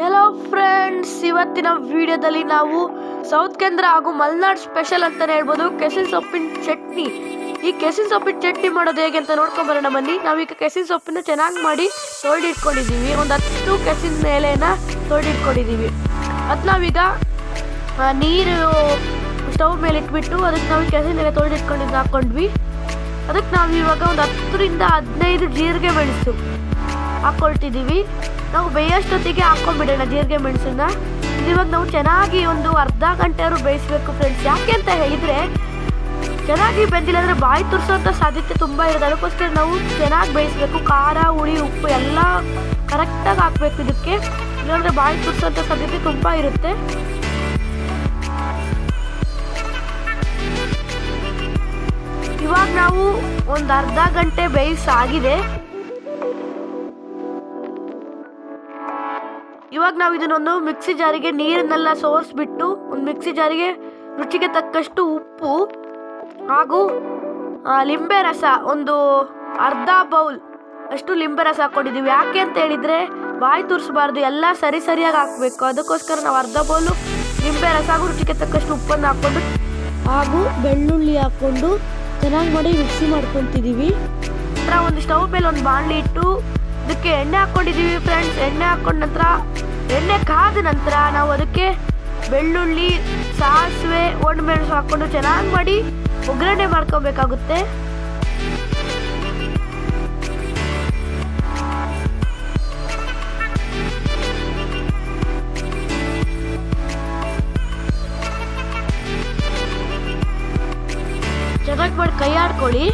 Hello friends ಇವತ್ತಿನ ವಿಡಿಯೋದಲ್ಲಿ ನಾವು ಸೌತ್ ಕೇಂದ್ರ ಹಾಗೂ ಮಲ್ನಾಡ್ ಸ್ಪೆಷಲ್ ಅಂತ ಹೇಳ್ಬೋದು. ಕೆಸಿನ್ ಸೊಪ್ಪಿನ ಚಟ್ನಿ. ಈ ಕೆಸಿನ್ ಸೊಪ್ಪಿನ ಚಟ್ನಿ ಮಾಡೋದು ಹೇಗೆ ಅಂತ ನೋಡ್ಕೊಂಬರೋಣ ಬನ್ನಿ. ನಾವೀಗ ಕೆಸಿನ ಸೊಪ್ಪನ್ನ ಚೆನ್ನಾಗಿ ಮಾಡಿ ತೊಳೆದಿಟ್ಕೊಂಡಿದ್ದೀವಿ. ಒಂದು ಹತ್ತು ಕೆಸಿನ ಮೇಲೆನ ತೊಳೆದಿಟ್ಕೊಂಡಿದ್ದೀವಿ. ಅದು ನಾವೀಗ ನೀರು ಸ್ಟವ್ ಮೇಲೆ ಇಟ್ಬಿಟ್ಟು ಅದಕ್ಕೆ ನಾವು ಕೆಸಿನ ಮೇಲೆ ತೊಳೆದಿಟ್ಕೊಂಡಿದ್ದು ಹಾಕ್ಕೊಂಡ್ವಿ. ಅದಕ್ಕೆ ನಾವು ಇವಾಗ ಒಂದು ಹತ್ತರಿಂದ ಹದಿನೈದು ಜೀರಿಗೆ ಮೆಣಸು. ಹಾಕ್ಕೊಳ್ತಿದ್ದೀವಿ ನಾವು ಬೇಯೋಷ್ಟೊತ್ತಿಗೆ ಹಾಕ್ಕೊಂಡ್ಬಿಡೋಣ ಜೀರಿಗೆ ಮೆಣಸನ್ನ. ಇವಾಗ ನಾವು ಚೆನ್ನಾಗಿ ಒಂದು ಅರ್ಧ ಗಂಟೆಯವರು ಬೇಯಿಸ್ಬೇಕು ಫ್ರೆಂಡ್ಸ್ ಯಾಕೆ ಅಂತ ಹೇಳಿದರೆ, ಚೆನ್ನಾಗಿ ಬೆಂದಿಲ್ಲ ಅಂದರೆ ಬಾಯಿ ತುರಿಸೋಂಥ ಸಾಧ್ಯತೆ ತುಂಬ ಇರೋದು ಅದಕ್ಕೋಸ್ಕರ ನಾವು ಚೆನ್ನಾಗಿ ಬೇಯಿಸ್ಬೇಕು. ಖಾರ, ಹುಳಿ, ಉಪ್ಪು ಎಲ್ಲ ಕರೆಕ್ಟಾಗಿ ಹಾಕ್ಬೇಕು ಇದಕ್ಕೆ. ಇಲ್ಲಾಂದರೆ ಬಾಯಿ ತುರಿಸೋಂಥ ಸಾಧ್ಯತೆ ತುಂಬ ಇರುತ್ತೆ. ಇವಾಗ ನಾವು ಒಂದು ಅರ್ಧ ಗಂಟೆ ಬೇಯಿಸಾಗಿದೆ. ಇವಾಗ ನಾವು ಇದನ್ನೊಂದು ಮಿಕ್ಸಿ ಜಾರಿಗೆ ನೀರನ್ನೆಲ್ಲ ಸೋರಿಸ್ಬಿಟ್ಟು ಒಂದು ಮಿಕ್ಸಿ ಜಾರಿಗೆ ರುಚಿಗೆ ತಕ್ಕಷ್ಟು ಉಪ್ಪು ಹಾಗೂ ಆ, ಲಿಂಬೆ ರಸ ಒಂದು ಅರ್ಧ ಬೌಲ್ ಅಷ್ಟು ಲಿಂಬೆ ರಸ ಹಾಕ್ಕೊಂಡಿದ್ದೀವಿ. ಯಾಕೆ ಅಂತ ಹೇಳಿದರೆ ಬಾಯಿ ತುರಿಸಬಾರ್ದು ಎಲ್ಲ ಸರಿ ಸರಿಯಾಗಿ ಹಾಕಬೇಕು. ಅದಕ್ಕೋಸ್ಕರ ನಾವು ಅರ್ಧ ಬೌಲು ಲಿಂಬೆ ರಸ ಹಾಗೂ ರುಚಿಗೆ ತಕ್ಕಷ್ಟು ಉಪ್ಪನ್ನು ಹಾಕ್ಕೊಂಡು ಹಾಗೂ ಬೆಳ್ಳುಳ್ಳಿ ಹಾಕ್ಕೊಂಡು ಚೆನ್ನಾಗಿ ಮಾಡಿ ಮಿಕ್ಸಿ ಮಾಡ್ಕೊತಿದ್ದೀವಿ ನಂತರ ಒಂದು ಸ್ಟವ್ ಮೇಲೆ ಒಂದು ಬಾಣಲಿ ಇಟ್ಟು ಇದಕ್ಕೆ ಎಣ್ಣೆ ಹಾಕ್ಕೊಂಡಿದ್ದೀವಿ ಫ್ರೆಂಡ್ಸ್ ಎಣ್ಣೆ ಹಾಕೊಂಡ ನಂತರ, ಎಣ್ಣೆ ಕಾದ ನಂತರ ನಾವು ಅದಕ್ಕೆ ಬೆಳ್ಳುಳ್ಳಿ, ಸಾಸಿವೆ, ಒಣಮೆಣಸು ಹಾಕ್ಕೊಂಡು ಚೆನ್ನಾಗಿ ಮಾಡಿ ಒಗ್ಗರಣೆ ಮಾಡ್ಕೋಬೇಕಾಗುತ್ತೆ. ಚೆನ್ನಾಗಿ ಮಾಡಿ ಕೈ ಆಡ್ಕೊಳ್ಳಿ.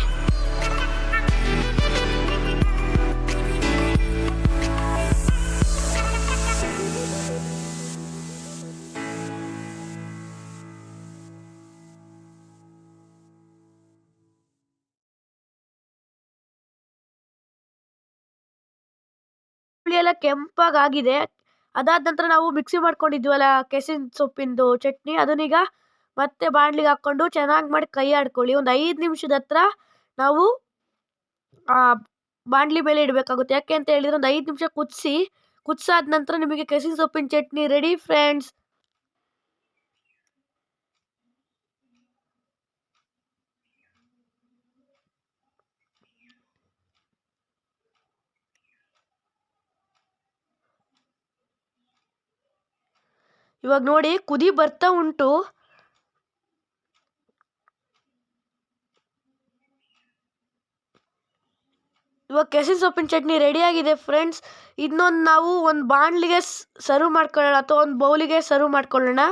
ಹುಳಿ ಎಲ್ಲ ಕೆಂಪಗಾಗಿದೆ. ಅದಾದ ನಂತರ ನಾವು ಮಿಕ್ಸಿ ಮಾಡ್ಕೊಂಡಿದ್ವಲ್ಲ, ಕೆಸಿನ ಸೊಪ್ಪಿಂದು ಚಟ್ನಿ, ಅದನ್ನೀಗ ಮತ್ತೆ ಬಾಣ್ಲಿಗೆ ಹಾಕ್ಕೊಂಡು ಚೆನ್ನಾಗಿ ಮಾಡಿ ಕೈ ಆಡ್ಕೊಳ್ಳಿ. ಒಂದು ಐದು ನಿಮಿಷದ ಹತ್ರ ನಾವು, ಆ, ಬಾಣಲಿ ಮೇಲೆ ಇಡಬೇಕಾಗುತ್ತೆ. ಯಾಕೆ ಅಂತ ಹೇಳಿದ್ರೆ ಒಂದು ಐದು ನಿಮಿಷ ಕುದಿಸಿ, ಕುದಿಸಾದ ನಂತರ ನಿಮಗೆ ಕೆಸಿನ ಸೊಪ್ಪಿನ ಚಟ್ನಿ ರೆಡಿ ಫ್ರೆಂಡ್ಸ್ ಇವಾಗ ನೋಡಿ ಕುದಿ ಬರ್ತಾ ಉಂಟು. ಇವಾಗ ಕೆಸಿನ ಸೊಪ್ಪಿನ ಚಟ್ನಿ ರೆಡಿಯಾಗಿದೆ ಫ್ರೆಂಡ್ಸ್ ಇನ್ನೊಂದು ನಾವು ಒಂದು ಬಾಣಲಿಗೆ ಸರ್ವ್ ಮಾಡ್ಕೊಳ್ಳೋಣ ಅಥವಾ ಒಂದು ಬೌಲಿಗೆ ಸರ್ವ್ ಮಾಡ್ಕೊಳ್ಳೋಣ.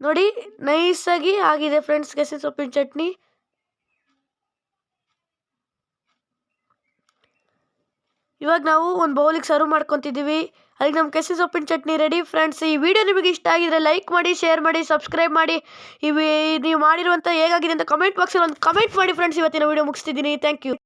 ನೋಡಿ ನೈಸಾಗಿ ಆಗಿದೆ ಫ್ರೆಂಡ್ಸ್ ಕೆಸಿನ ಸೊಪ್ಪಿನ ಚಟ್ನಿ. ಇವಾಗ ನಾವು ಒಂದು ಬೌಲಿಗೆ ಸರ್ವ್ ಮಾಡ್ಕೊತಿದ್ದೀವಿ. ಅಲ್ಲಿ ನಮ್ಮ ಕೆಸಿ ಸೊಪ್ಪಿನ ಚಟ್ನಿ ರೆಡಿ ಫ್ರೆಂಡ್ಸ್ ಈ ವಿಡಿಯೋ ನಿಮಗೆ ಇಷ್ಟ ಆಗಿದ್ರೆ ಲೈಕ್ ಮಾಡಿ ಶೇರ್ ಮಾಡಿ ಸಬ್ಸ್ಕ್ರೈಬ್ ಮಾಡಿ. ಈ ನೀವು ಮಾಡಿರುವಂಥ ಹೇಗಾಗಿದೆ ಅಂತ ಕಮೆಂಟ್ ಬಾಕ್ಸಲ್ಲಿ ಒಂದು ಕಮೆಂಟ್ ಮಾಡಿ ಫ್ರೆಂಡ್ಸ್ ಇವತ್ತಿನ ವಿಡಿಯೋ ಮುಗಿಸ್ತಿದ್ದೀನಿ. Thank you